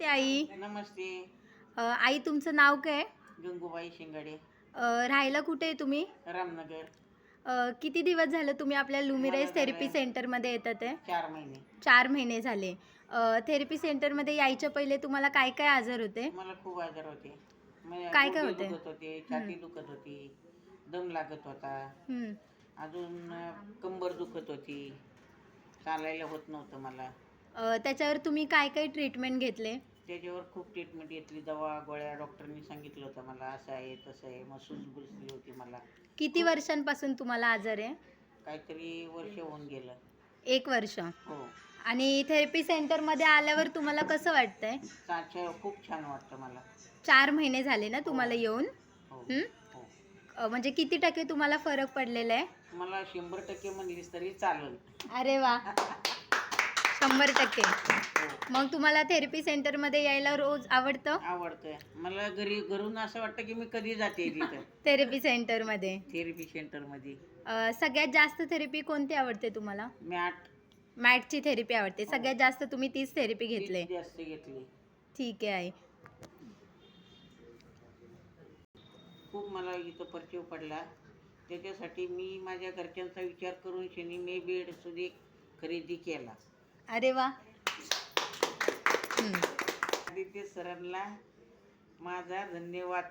ते आई. नमस्ते. अ, आई तुमचं नाव काय? गंगूबाई शिंगाडे. अ, राहायला कुठे आहे तुम्ही? रामनगर. अ, किती दिवस झालं तुम्ही आपल्या लुमिराईज मला थेरपी सेंटरमध्ये येतात आहे? चार महिने. चार महिने झाले. थेरपी सेंटरमध्ये यायच्या पहिले तुम्हाला काय काय आजार होते? मला खूप आजार होते. काय काय गुडघे होते? दुखत होते छाती दुखत होती दम लागत होता. हं. अजून अं, कंबर दुखत होती. चालायला होत नव्हतं मला. अ, त्याच्यावर तुम्ही काय काय ट्रीटमेंट घेतले? त्याच्यावर खूप ट्रीटमेंट घेतली. दवा गोळ्या डॉक्टरनी सांगितलं होतं मला असं आहे तसं आहे. मग सूज होती मला. किती वर्षांपासून तुम्हाला आजार आहे? काहीतरी वर्ष होऊन गेलं. एक वर्ष. हो. आणि थेरपी सेंटरमध्ये आल्यावर तुम्हाला कसं वाटतंय? खूप छान वाटतं मला. चार महिने झाले ना तुम्हाला येऊन? हो. हं? हो. अ, म्हणजे किती टक्के तुम्हाला फरक पडलेला आहे? मला शंभर टक्के म्हणलीस तरी चालेल. अरे वा. शंभर टक्के. हो मग तुम्हाला थेरपी सेंटरमध्ये यायला रोज आवडतं? आवडतंय. मला घरी घरून असं वाटतं की मी कधी जाते तिथं. थेरपी सेंटरमध्ये थेरपी सेंटरमध्ये अ, सगळ्यात जास्त थेरपी कोणती आवडते तुम्हाला? मॅट. मॅटची थेरपी आवडते. सगळ्यात जास्त तुम्ही तीच थेरपी घेतले. जास्त घेतली. ठीक आहे आई. खूप मला इथं परचीव पडला. त्याच्यासाठी मी माझ्या घरच्यांचा विचार करून शनी मे बेड सुधी खरेदी केला. अरे वा. आदित्य सरांना माझा धन्यवाद.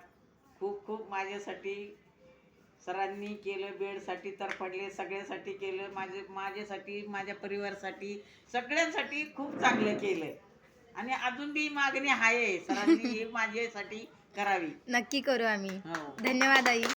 खूप खूप माझ्यासाठी सरांनी केलं बेडसाठी तरफडले सगळ्यासाठी केलं माझे माझ्यासाठी माझ्या परिवारासाठी सगळ्यांसाठी खूप चांगलं केलं. आणि अजून बी मागणी आहे सरांनी हे माझ्यासाठी करावी. नक्की करू आम्ही. हो. धन्यवाद आई.